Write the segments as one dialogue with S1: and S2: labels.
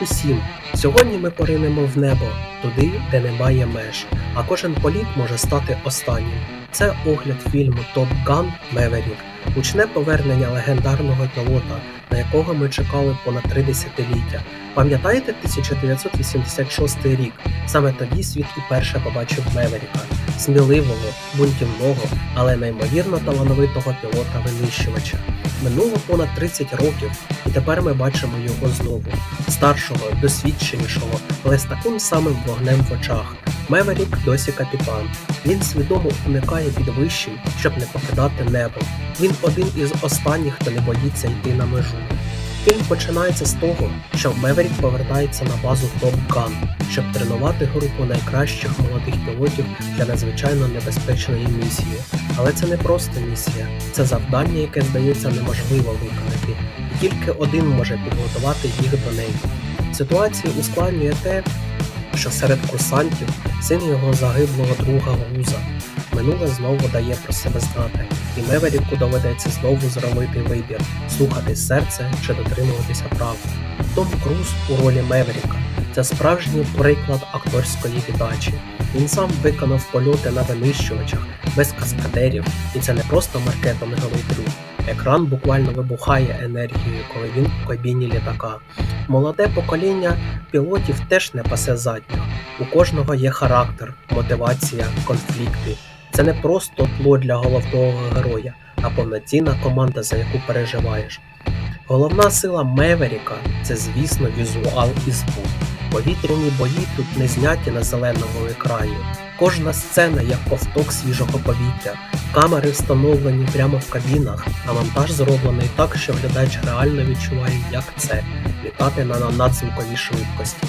S1: усім. Сьогодні ми поринемо в небо, туди, де немає меж, а кожен політ може стати останнім. Це огляд фільму Топ Ган Меверік, гучне повернення легендарного пілота, на якого ми чекали понад три десятиліття. Пам'ятаєте 1986 рік? Саме тоді світ уперше побачив Меверіка, сміливого, бунтівного, але неймовірно талановитого пілота-винищувача. Минуло понад 30 років, і тепер ми бачимо його знову, старшого, досвідченішого, але з таким самим вогнем в очах. Меверік досі капітан. Він свідомо уникає підвищень, щоб не покидати небо. Він один із останніх, хто не боїться йти на межу. Фільм починається з того, що Меверік повертається на базу Top Gun, щоб тренувати групу найкращих молодих пілотів для надзвичайно небезпечної місії. Але це не просто місія, це завдання, яке здається неможливо виконати, і тільки один може підготувати їх до неї. Ситуацію ускладнює те, що серед курсантів син його загиблого друга Гуза. Минуле знову дає про себе знати, і Меверіку доведеться знову зробити вибір слухати серце чи дотримуватися прав. Том Круз у ролі Меверіка це справжній приклад акторської віддачі. Він сам виконав польоти на винищувачах без каскадерів, і це не просто маркетинговий трюк. Екран буквально вибухає енергією, коли він у кабіні літака. Молоде покоління пілотів теж не пасе заднього. У кожного є характер, мотивація, конфлікти. Це не просто тло для головного героя, а повноцінна команда, за яку переживаєш. Головна сила Меверіка це, звісно, візуал і звук. Повітряні бої тут не зняті на зеленому екрані. Кожна сцена як ковток свіжого повітря. Камери встановлені прямо в кабінах, а монтаж зроблений так, що глядач реально відчуває, як це літати на надзвуковій швидкості.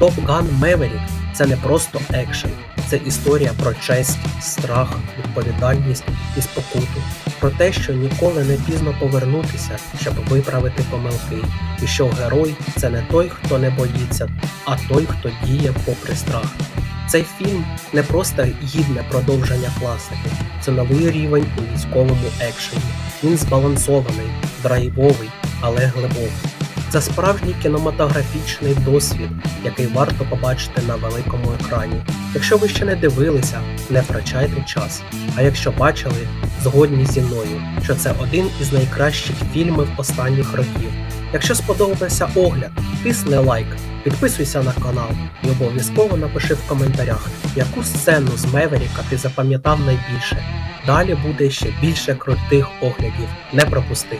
S1: Top Gun Maverick – це не просто екшен, це історія про честь, страх, відповідальність і спокуту, про те, що ніколи не пізно повернутися, щоб виправити помилки, і що герой це не той, хто не боїться, а той, хто діє попри страх. Цей фільм не просто гідне продовження класики, це новий рівень у військовому екшені. Він збалансований, драйвовий, але глибокий. Це справжній кінематографічний досвід, який варто побачити на великому екрані. Якщо ви ще не дивилися, не втрачайте час. А якщо бачили, згодні зі мною, що це один із найкращих фільмів останніх років. Якщо сподобався огляд, тисни лайк, підписуйся на канал і обов'язково напиши в коментарях, яку сцену з Меверіка ти запам'ятав найбільше. Далі буде ще більше крутих оглядів. Не пропусти!